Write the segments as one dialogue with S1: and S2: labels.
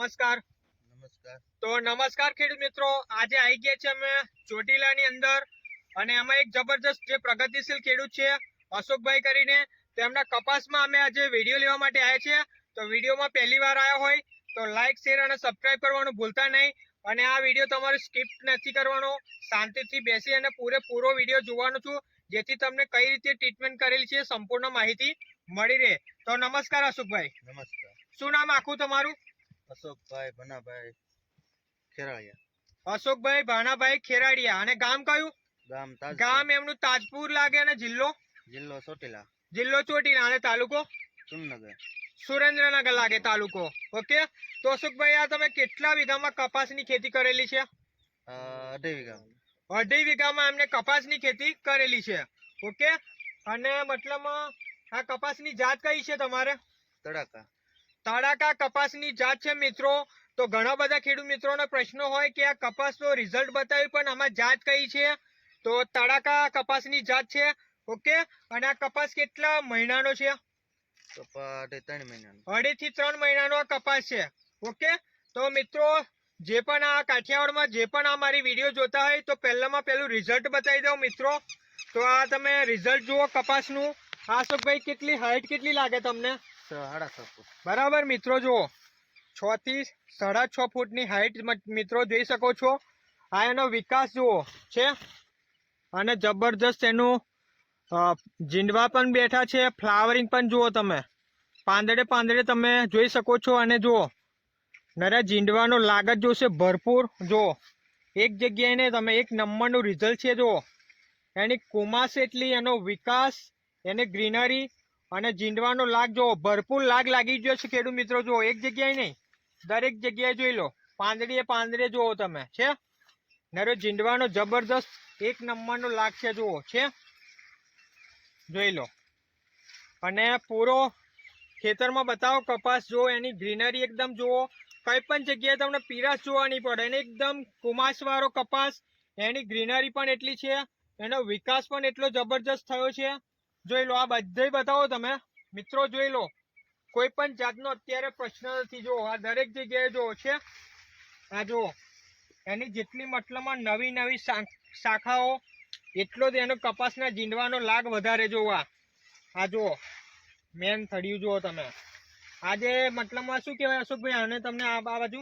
S1: નમસ્કાર.
S2: નમસ્કાર.
S1: તો નમસ્કાર ખેડૂત મિત્રો આજે આવી ગયા છે અમે ચોટીલાની અંદર અને એમાં એક જબરજસ્ત જે પ્રગતિશીલ ખેડૂત છે અશોકભાઈ કરીને તેમના કપાસમાં અમે આજે વીડિયો લેવા માટે આવ્યા છીએ. તો વિડીયોમાં પહેલી વાર આવ્યા હોય તો લાઈક શેર અને સબસ્ક્રાઇબ કરવાનું ભૂલતા નહીં. અને આ વીડિયો તમારે સ્કીપ નથી કરવાનો. શાંતિથી બેસી અને પૂરેપૂરો વીડિયો જોવાનો છું જેથી તમને કઈ રીતે ટ્રીટમેન્ટ કરેલી છે સંપૂર્ણ માહિતી મળી રહે. તો નમસ્કાર અશોકભાઈ.
S2: નમસ્કાર.
S1: શું નામ આખું તમારું?
S2: અશોકભાઈ ભનાભાઈ ખેરાળિયા.
S1: અશોકભાઈ ભાનાભાઈ ખેરાડિયા અને ગામ કયું?
S2: ગામ
S1: ગામ એમનું તાજપુર લાગે અને જિલ્લો?
S2: જિલ્લો ચોટીલા.
S1: જિલ્લો ચોટીલા. અને તાલુકો?
S2: સુરનગર
S1: સુરેન્દ્રનગર લાગે તાલુકો. ઓકે? તો અશોકભાઈ આ તમે કેટલા વીઘામાં કપાસની ખેતી કરેલી છે?
S2: અઢી વીઘા.
S1: અઢી વીઘામાં એમને કપાસની ખેતી કરેલી છે. ઓકે? અને મતલબ આ કપાસની જાત કઈ છે તમારે?
S2: તડાકા.
S1: તડાકા કપાસની જાત છે મિત્રો. તો ઘણા બધા ખેડૂત મિત્રોનો પ્રશ્નો હોય કે આ કપાસનો રિઝલ્ટ બતાવ્યું પણ આમાં જાત કઈ છે? તો તાડાકા કપાસની જાત છે. ઓકે? અને આ કપાસ કેટલા મહિનાનો છે?
S2: અઢી
S1: થી ત્રણ મહિનાનો આ કપાસ છે. ઓકે? તો મિત્રો જે પણ આ કાઠિયાવાડમાં જે પણ આ મારી વીડિયો જોતા હોય તો પહેલામાં પહેલું રિઝલ્ટ બતાવી દઉં મિત્રો. તો આ તમે રિઝલ્ટ જુઓ કપાસનું. આ અશોકભાઈ કેટલી હાઈટ કેટલી લાગે તમને?
S2: સાડા છ ફૂટ.
S1: બરાબર મિત્રો, જુઓ. છ થી સાડા છ ફૂટની હાઈટ મિત્રો, જોઈ શકો છો. આ એનો વિકાસ જુઓ, છે. અને જબરજસ્ત એનું જીંડવા પણ બેઠા છે. ફ્લાવરિંગ પણ જુઓ તમે. પાંદડે પાંદડે તમે જોઈ શકો છો અને જુઓ. નરા જીંડવાનો લાગત જોશે ભરપૂર. જુઓ. એક જગ્યાએ તમે એક નંબરનું રિઝલ્ટ છે, જુઓ. એની કુમાસ એટલી, એનો વિકાસ, એને ગ્રીનરી અને જીંડવાનો લાગ જો, ભરપૂર લાગ લાગી ગયો છે ખેડૂત મિત્રો જુઓ એક જગ્યાએ નહીં, દરેક જગ્યાએ જોઈ લો, પાંદડીએ પાંદડે જુઓ તમે, છે? નરો જીંડવાનો જબરદસ્ત એક નંબરનો લાગ છે, જુઓ, છે? જોઈ લો. અને પૂરો ખેતરમાં બતાવો, કપાસ જુઓ, એની ગ્રીનરી એકદમ જુઓ, કંઈ પણ જગ્યાએ તમને પીરાશ જોવા નહીં પડે એને એકદમ કુમાસવાળો કપાસ, એની ગ્રીનરી પણ એટલી છે, એનો વિકાસ પણ એટલો જબરજસ્ત થયો છે જોઈ લો આ બધે બતાવો તમે. મિત્રો જોઈ લો. કોઈ પણ જાતનો અત્યારે પ્રશ્ન નથી. જો આ દરેક જગ્યાએ જો છે. આ જો એની જેટલી મતલબમાં નવી નવી શાખાઓ એટલો જ એનો કપાસના જીંડવાનો લાગ વધારે જોવા આ. જુઓ. મેન થડિયું જુઓ તમે. આજે મતલબમાં શું કહેવાય અશોકભાઈ? આને તમને આ બાજુ?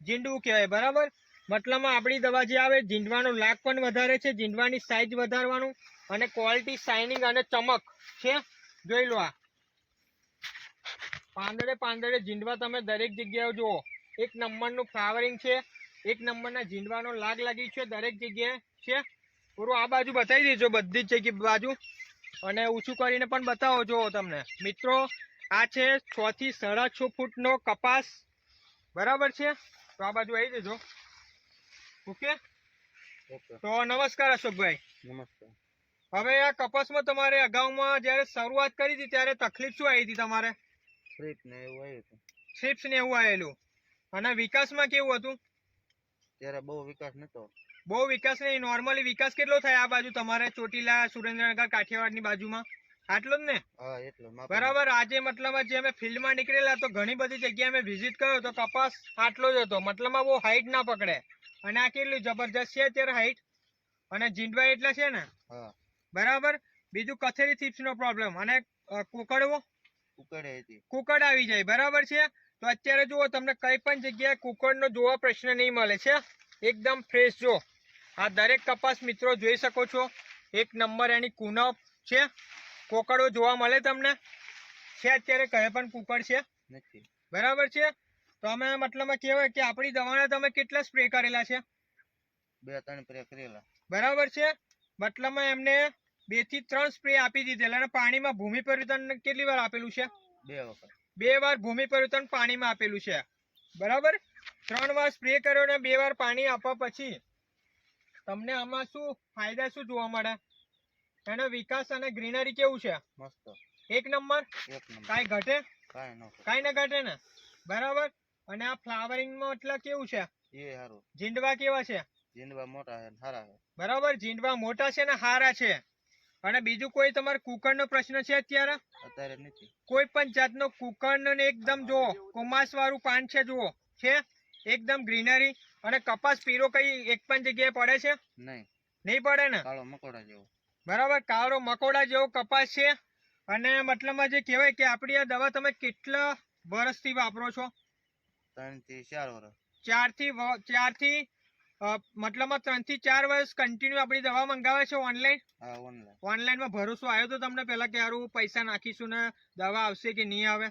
S1: જીંડવું કહેવાય બરાબર? મતલબમાં આપણી દવા જે આવે જીંડવાનો લાગ પણ વધારે છે. જીંડવાની સાઈઝ વધારવાનું. અને ક્વોલિટી શાઇનિંગ અને ચમક છે. જોઈ લો આ. પાંદડે પાંદડે જીંડવા તમે દરેક જગ્યાએ જુઓ. એક નંબરનું ફ્લાવરિંગ છે. એક નંબરના જીંડવાનો લાગ લાગી છે દરેક જગ્યાએ છે. પૂરું આ બાજુ બતાવી દેજો બધી જ જગ્યા બાજુ. અને ઊંચું કરીને પણ બતાવો જો તમને. મિત્રો આ છે છ થી સાડા છ ફૂટનો કપાસ. બરાબર છે? તો આ બાજુ આવી જજો ઓકે?
S2: ઓકે.
S1: તો નમસ્કાર અશોકભાઈ.
S2: નમસ્કાર.
S1: હવે આ કપાસમાં તમારે અગાઉમાં જ્યારે શરૂઆત કરી હતી ત્યારે તકલીફ શું આવી હતી તમારે?
S2: ફ્રીપ ને એવું આવ્યું હતું.
S1: થ્રિપ્સ ને એવું આવેલું અને વિકાસમાં કેવું હતું?
S2: ત્યારે બહુ વિકાસ નતો.
S1: બહુ વિકાસ નહીં નોર્મલી વિકાસ કેટલો થાય આ બાજુ તમારે? ચોટીલા સુરેન્દ્રનગર કાઠિયાવાડની બાજુમાં? આટલો જ ને?
S2: હા એટલો
S1: બરાબર આજે મતલબ જે અમે ફિલ્ડમાં નીકળેલા તો ઘણી બધી જગ્યાએ અમે વિઝિટ કર્યો તો કપાસ આટલો જ હતો. મતલબમાં બહુ હાઈટ ના પકડે. અને આ કેટલું જબરજસ્ત છે અત્યારે હાઈટ અને જીંડવા એટલા છે ને?
S2: હા.
S1: બરાબર? બીજું કથેરી ચિપ્સનો પ્રોબ્લેમ અને કુકડવો? કુકડ આવી જાય. બરાબર છે? તો અત્યારે જુઓ તમને કઈ પણ જગ્યાએ કુકડનો જોવા પ્રશ્ન નહીં મળે છે. એકદમ ફ્રેશ જો. આ દરેક કપાસ મિત્રો જોઈ શકો છો. એક નંબર એની કુનપ છે. કોકડો જોવા મળે તમને. છે અત્યારે કઈ પણ કુકડ છે? બરાબર છે? તો અમે મતલબમાં કહેવાય કે આપણી દવાના તમે કેટલા સ્પ્રે કરેલા છે?
S2: બે ત્રણ સ્પ્રે કરેલા.
S1: બરાબર છે? મતલબમાં એમને બેથી ત્રણ સ્પ્રે આપી દીધેલા અને પાણીમાં ભૂમિ પરિવર્તન કેટલી વાર આપેલું છે?
S2: બે વખત.
S1: બે વાર ભૂમિ પરિવર્તન પાણીમાં આપેલું છે. બરાબર? ત્રણ વાર સ્પ્રે કર્યો ને બે વાર પાણી આપવા પછી તમને આમાં શું ફાયદા શું જોવા મળે? એનો વિકાસ અને ગ્રીનરી કેવું છે?
S2: મસ્ત.
S1: એક નંબર? કાંઈ ઘટે?
S2: કાંઈ ન
S1: ઘટે. ને બરાબર? અને આ ફ્લાવરિંગમાં એટલે કેવું છે?
S2: એ હારું.
S1: જીંડવા કેવા છે?
S2: જીંડવા મોટા છે
S1: બરાબર? જીંડવા મોટા છે ને હારા છે. અને બીજું કોઈ તમારે કુકરનો પ્રશ્ન છે અત્યારે?
S2: અત્યારે નથી.
S1: કોઈ પણ જાતનો કુકરનો ને એકદમ જુઓ કુમાસ વાળું પાન છે જુઓ છે? એકદમ ગ્રીનરી અને કપાસ પીરો કઈ એક પણ જગ્યાએ પડે છે?
S2: નહીં.
S1: નહીં પડે ને?
S2: કાળો મકોડા જેવો.
S1: બરાબર કાળો મકોડા જેવો કપાસ છે. અને મતલબમાં જે કહેવાય કે આપણી આ દવા તમે કેટલા વર્ષથી વાપરો છો?
S2: ત્રણથી ચાર વર્ષ
S1: ચારથી ચાર ચારથી અ, ત્રણથી ચાર વર્ષ કન્ટિન્યુ આપણી દવા મંગાવે છે ઓનલાઈન ઓનલાઈનમાં ભરોસો આવ્યો તો તમને પેલા કે હારું પૈસા નાખીશું ને દવા આવશે કે નહીં આવે?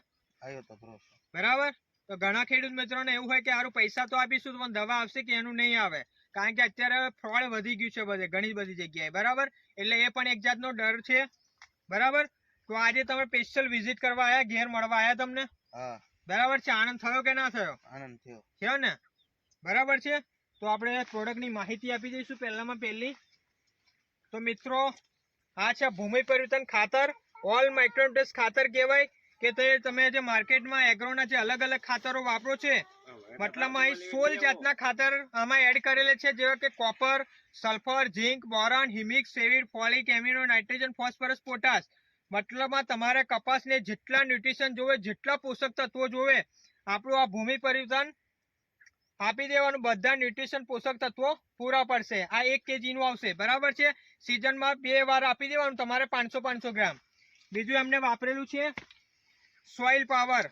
S1: બરાબર? તો ઘણા ખેડૂત મિત્રોને એવું હોય કે હારું પૈસા તો આપીશું પણ દવા આવશે કે એનું નહીં આવે? કારણ કે અત્યારે ફ્રોડ વધી ગયું છે બધે ઘણી બધી જગ્યાએ. બરાબર? એટલે એ પણ એક જાતનો ડર છે. બરાબર? તો આજે તમે સ્પેશિયલ વિઝિટ કરવા આવ્યા ઘેર મળવા આવ્યા તમને? બરાબર છે? આનંદ થયો કે ના થયો?
S2: આનંદ થયો.
S1: થયો ને? બરાબર છે? તો આપણે પ્રોડક્ટની માહિતી આપી દઈશું પહેલામાં પહેલી. તો મિત્રો, આ છે ભૂમિ પરિવર્તન ખાતર. ઓલ માઇક્રોન્ટેસ ખાતર કહેવાય કે તમે જે માર્કેટમાં એગ્રોના જે અલગ અલગ ખાતરો વાપરો છે, મતલબમાં અહીં સોલ જાતના ખાતર આમાં એડ કરેલા છે, જેવા કે copper sulphur zinc boron humic acid folic amino nitrogen phosphorus potash મતલબમાં તમારે કપાસને જેટલા ન્યુટ્રિશન જોવે, જેટલા પોષક તત્વો જોવે, આપણું આ ભૂમિ પરિવર્તન આપી દેવાનું. બધા ન્યુટ્રિશન પોષક તત્વો પૂરા પડશે. આ એક કેજીનું આવશે. બરાબર છે? સિઝનમાં બે વાર આપી દેવાનું. તમારે પાંચસો પાંચસો ગ્રામ. બીજું એમને વાપરેલું છે સોઇલ પાવર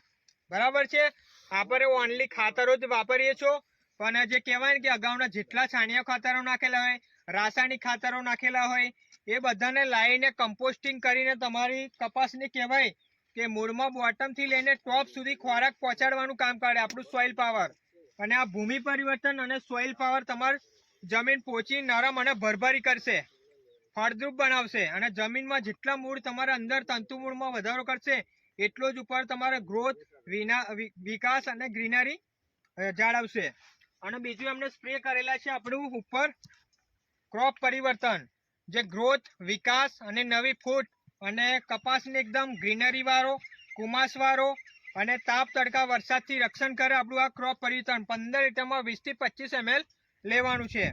S1: બરાબર છે? આપણે ઓનલી ખાતરો જ વાપરીએ છો. પણ જે કહેવાય ને કે અગાઉના જેટલા છાણિયા ખાતરો નાખેલા હોય, રાસાયણિક ખાતરો નાખેલા હોય, એ બધાને લાવીને કમ્પોસ્ટિંગ કરીને તમારી કપાસને કહેવાય કે મૂળમાં બોટમથી લઈને ટોપ સુધી ખોરાક પહોંચાડવાનું કામ કરે આપણું સોઇલ પાવર અને આ ભૂમિ પરિવર્તન અને સોઇલ પાવર તમાર જમીન પોચી નરમ અને ભરભરી કરશે. ફળદ્રુપ બનાવશે અને જમીનમાં જેટલા મૂળ તમારા અંદર તંતુ મૂળમાં વધારો કરશે, એટલો જ ઉપર તમારે ગ્રોથ વિના વિકાસ અને ગ્રીનરી જાળવશે. અને બીજું એમને સ્પ્રે કરેલા છે આપણું ઉપર ક્રોપ પરિવર્તન, જે ગ્રોથ વિકાસ અને નવી ફૂટ અને કપાસને એકદમ ગ્રીનરી વાળો, કુમાસ વાળો અને તાપ તડકા વરસાદથી રક્ષણ કરે આપણું આ ક્રોપ પરિવર્તન. પંદર લીટરમાં વીસથી પચીસ એમએલ લેવાનું છે.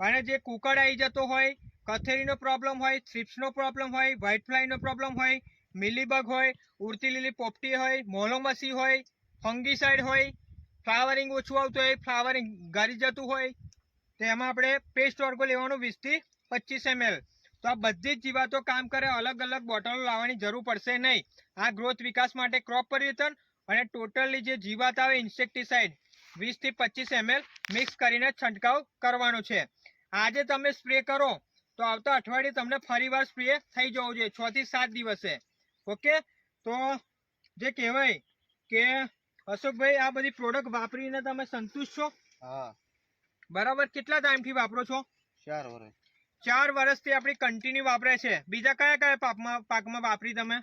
S1: અને જે કુકડ આવી જતો હોય, કથેરીનો પ્રોબ્લેમ હોય, થ્રિપ્સનો પ્રોબ્લેમ હોય વ્હાઇટ ફ્લાયનો પ્રોબ્લેમ હોય, મિલીબગ હોય, ઉડતી લીલી પોપટી હોય, મોલોમસી હોય, ફંગીસાઇડ હોય, ફ્લાવરિંગ ઓછું આવતું હોય, ફ્લાવરિંગ ગરી જતું હોય તો એમાં આપણે પેસ્ટ વર્ગો લેવાનું વીસથી પચીસ એમએલ તો આ બધી જ જીવાતો કામ કરે અલગ અલગ બોટલો લાવવાની જરૂર પડશે નહીં. આ ગ્રોથ વિકાસ માટે ક્રોપ પરિવર્તન અને ટોટલી જે જીવાત આવે ઇન્સેક્ટિસાઇડ વીસથી પચીસ એમએલ મિક્સ કરીને છંટકાવ કરવાનો છે. આજે તમે સ્પ્રે કરો તો આવતા અઠવાડિયે તમને ફરીવાર સ્પ્રે થઈ જવું જોઈએ છ થી સાત દિવસે. ઓકે તો જે કહેવાય કે અશોકભાઈ આ બધી પ્રોડક્ટ વાપરીને તમે સંતુષ્ટ છો?
S2: હા.
S1: બરાબર? કેટલા ટાઈમથી વાપરો છો?
S2: ચાર વર્ષ
S1: ચાર વર્ષથી આપણી કન્ટિન્યુ વાપરે છે. બીજા કયા કયા પાકમાં પાકમાં વાપરી તમે?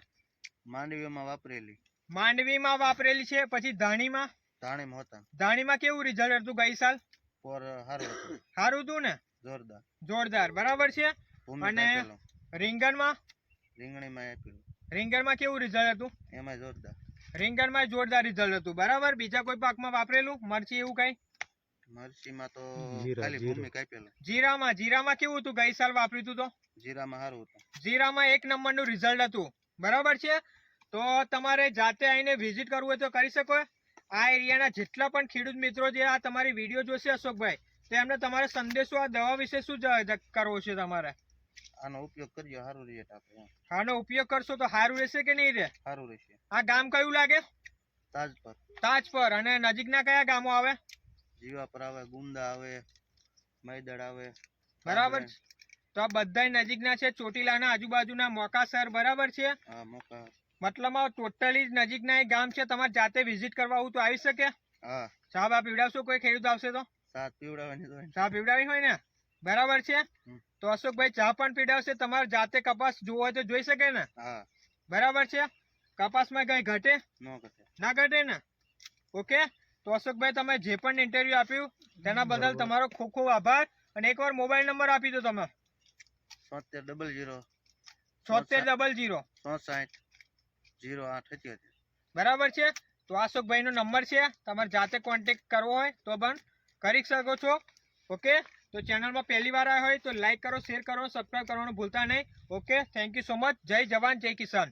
S2: માંડવીમાં વાપરેલી.
S1: માંડવીમાં વાપરેલી છે પછી ધાણીમાં?
S2: ધાણીમાં હતા.
S1: ધાણીમાં કેવું રિઝલ્ટ હતું ગઈ સાલ?
S2: સારું
S1: સારું હતું. ને?
S2: જોરદાર.
S1: જોરદાર. બરાબર છે? અને- રીંગણમાં?
S2: રીંગણીમાં આપેલું
S1: રીંગણમાં કેવું રિઝલ્ટ હતું?
S2: એમાં જોરદાર.
S1: રીંગણમાં જોરદાર રિઝલ્ટ હતું. બરાબર? બીજા કોઈ પાકમાં વાપરેલું? મરચી એવું કઈ?
S2: મરચીમાં તો ખાલી. ભૂમિ કાપેલો.
S1: જીરામાં જીરામાં કેવું હતું? ગઈ સાલ વાપર્યું હતું તો?
S2: જીરામાં સારું હતું.
S1: જીરામાં એક નંબરનું રિઝલ્ટ હતું. બરાબર છે? તો તમારે જાતે આવીને વિઝિટ કરવું હોય તો કરી શકો. આ એરિયાના જેટલા પણ ખેડૂત મિત્રો જે આ તમારી વીડિયો જોશે અશોકભાઈ તો એમને તમારે સંદેશો આ દવા વિશે શું કરવો છે તમારે?
S2: આનો ઉપયોગ કરજો સારું રિઝલ્ટ આપે
S1: આનો ઉપયોગ કરશો તો સારું રહેશે કે નહીં રહે
S2: સારું રહેશે.
S1: આ ગામ કયું લાગે?
S2: તાજ પર
S1: તાજપર. અને નજીકના કયા ગામો આવે?
S2: જીવા પર આવે ગુંદા આવે મૈદળ આવે.
S1: બરાબર તો આ બધા નજીકના છે ચોટીલાના આજુબાજુના મોકાસર બરાબર છે?
S2: હા મોકા
S1: મતલબ ટોટલી નજીકના એક ગામ છે તમારે જાતે વિઝિટ કરવા આવું તો આવી શકે?
S2: હા.
S1: સાહેબ આ પીવડાવશો કોઈ ખેડૂત આવશે તો?
S2: સાહેબ પીવડાવવાની તો
S1: ચા પીવડાવી હોય ને? બરાબર છે. તો અશોકભાઈ ચા પણ પીડાવશે તમારે જાતે કપાસ જોવો હોય તો જોઈ શકે ને? બરાબર છે? કપાસમાં કઈ ઘટે.
S2: ના ઘટે
S1: ને? ઓકે? તો અશોકભાઈ તમે જે પણ ઇન્ટરવ્યુ આપ્યું તેના બદલ તમારો ખૂબ ખૂબ આભાર. અને એકવાર મોબાઈલ નંબર આપી દો તમે.
S2: સોતેર ડબલ જીરો
S1: છોતેર ડબલ જીરો
S2: ચોસાઠ જીરો આઠ
S1: બરાબર છે? તો અશોકભાઈનો નંબર છે. તમારે જાતે કોન્ટેક કરવો હોય તો પણ કરી શકો છો. ઓકે? તો ચેનલમાં પહેલી વાર આવ્યા હોય તો લાઈક કરો શેર કરો સબસ્ક્રાઈબ કરવાનું ભૂલતા નહીં. Okay? Thank you so much જય જવાન જય કિસાન.